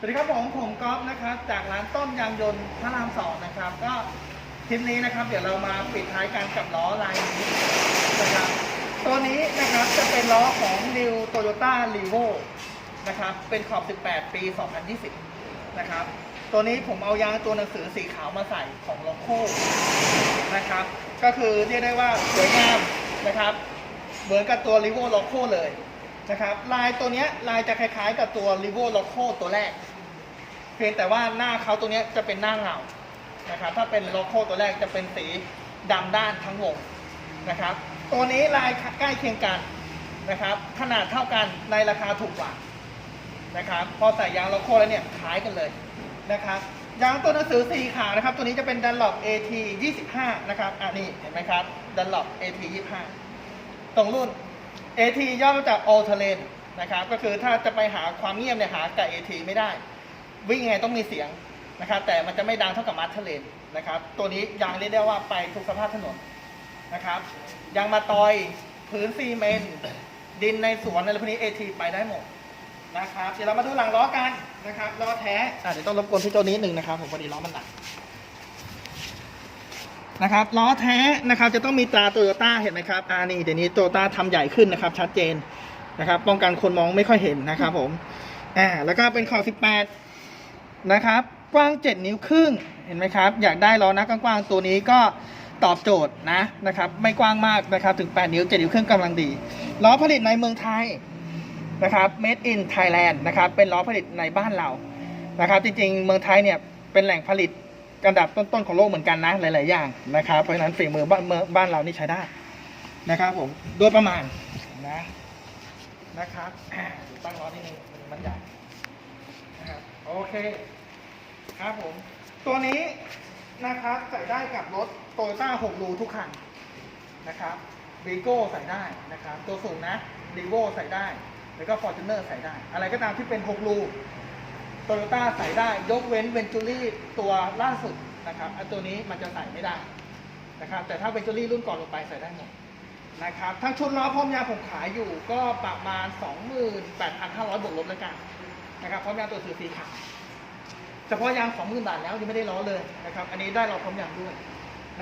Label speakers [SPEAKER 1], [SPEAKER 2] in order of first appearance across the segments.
[SPEAKER 1] สวัสดีครับผมผมก๊อฟนะครับ จากร้านต้นยางยนต์พระรามสองนะครับ ก็คลิปนี้นะครับ เดี๋ยวเรามาปิดท้ายกันกับล้อลายนี้นะครับตัวนี้นะครับจะเป็นล้อของ New Toyota r e v o นะครับ เป็นขอบ 18 ปี 2020 นะครับ ตัวนี้ผมเอายางตัวหนังสือสีขาวมาใส่ของโลโก้นะครับ ก็คือเรียกได้ว่าสวยงามนะครับ เหมือนกับตัว r e v o Loco เลย นะครับลายตัวนี้ลายจะคล้ายๆกับตัว r e v o Loco ตัวแรก เพียงแต่ว่าหน้าเขาตัวนี้จะเป็นหน้าเงานะครับถ้าเป็น Loco ตัวแรกจะเป็นสีดำด้านทั้งวงนะครับ ตัวนี้ลายใกล้เคียงกันนะครับ ขนาดเท่ากันในราคาถูกกว่านะครับ พอใส่ยาง Loco แล้วเนี่ยคล้ายกันเลยนะครับยางตัวหนังสือสีขาวนะครับ ตัวนี้จะเป็น Dunlop AT 25 นะครับ อะนี่เห็นไหมครับ Dunlop AT 25 ตรงรุ่น AT ย่อมาจาก All Terrain นะครับ ก็คือถ้าจะไปหาความเงียบเนี่ยหากับ AT ไม่ได้ วิ่งยังไงต้องมีเสียงนะครับ แต่มันจะไม่ดังเท่ากับมาร์ทเลนนะครับ ตัวนี้ยางเรียกได้ว่าไปทุกสภาพถนนนะครับยางมาตอยพื้นซีเมนต์ดินในสวนอะไรพวกนี้ AT ไปได้หมดนะครับ เดี๋ยวเรามาดูหลังล้อกันนะครับล้อแท้เดี๋ยวต้องรบกวนพี่โจนิดหนึ่งนะครับผมพอดีล้อมันหนัก นะครับล้อแท้นะครับจะต้องมีตราโตโยต้าเห็นไหมครับอ่านี่เดี๋ยวนี้โตโยต้าทำใหญ่ขึ้นนะครับ ชัดเจนนะครับป้องกันคนมองไม่ค่อยเห็นนะครับผมอ่าแล้วก็เป็นขอบ18 นะครับ กว้าง 7 นิ้วครึ่งเห็นไหมครับ อยากได้ล้อนักกว้างๆตัวนี้ก็ตอบโจทย์นะนะครับ ไม่กว้างมากนะครับ ถึง 8 นิ้ว 7 นิ้วครึ่งกำลังดีล้อผลิตในเมืองไทยนะครับ made in Thailand นะครับ เป็นล้อผลิตในบ้านเรานะครับ จริงๆ เมืองไทยเนี่ยเป็นแหล่งผลิต อันดับต้นๆของโลกเหมือนกันนะหลาย ๆ อย่างนะครับ เพราะฉะนั้นฝีมือบ้านเมืองบ้านเรานี่ใช้ได้นะครับผมโดยประมาณนะนะครับตั้งล้อที่นี่มันใหญ่นะครับโอเคครับผม ตัวนี้นะครับใส่ได้กับรถโตโยต้า6รูทุกคันนะครับวีโก้ใส่ได้นะครับ ตัวสูงนะรีโวใส่ได้ แล้วก็ฟอร์จูเนอร์ใส่ได้ อะไรก็ตามที่เป็น6รู โตโยต้าใส่ได้ยกเว้นเวนจูรี่ตัวล่าสุดนะครับอันตัวนี้มันจะใส่ไม่ได้นะครับแต่ถ้าเวนจูรี่รุ่นก่อนลงไปใส่ได้หมดนะครับทั้งชุดล้อพร้อมยางผมขายอยู่ก็ประมาณ 28,500บวกลบแล้วกันนะครับพร้อมยางตัวสือสีขาวเฉพาะยางสองหมื่นบาทแล้วยังไม่ได้ล้อเลยนะครับอันนี้ได้เราพร้อมยางด้วย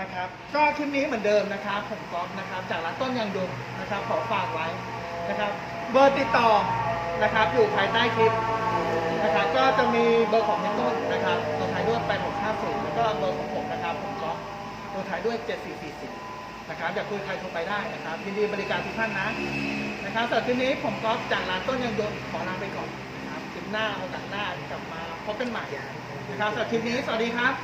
[SPEAKER 1] นะครับก็คลิปนี้เหมือนเดิมนะครับผมก๊อฟนะครับจากร้านต้นยางดมนะครับขอฝากไว้นะครับเบอร์ติดต่อนะครับอยู่ภายใต้คลิป ก็จะมีเบอร์ของพี่ต้นนะครับตัวท้ายด้วย8650แล้วก็เบอร์ของผมนะครับผมก๊อฟตัวท้ายด้วย 7440นะครับอยากคุยใครโทรไปได้นะครับยินดีบริการทุกท่านนะนะครับสำหรับคลิปนี้ผมก๊อฟจากร้านต้นยังยนต์ขอลาไปก่อนนะครับคลิปหน้าโอกาสหน้ากลับมาพบกันใหม่นะครับสำหรับคลิปนี้สวัสดีครับ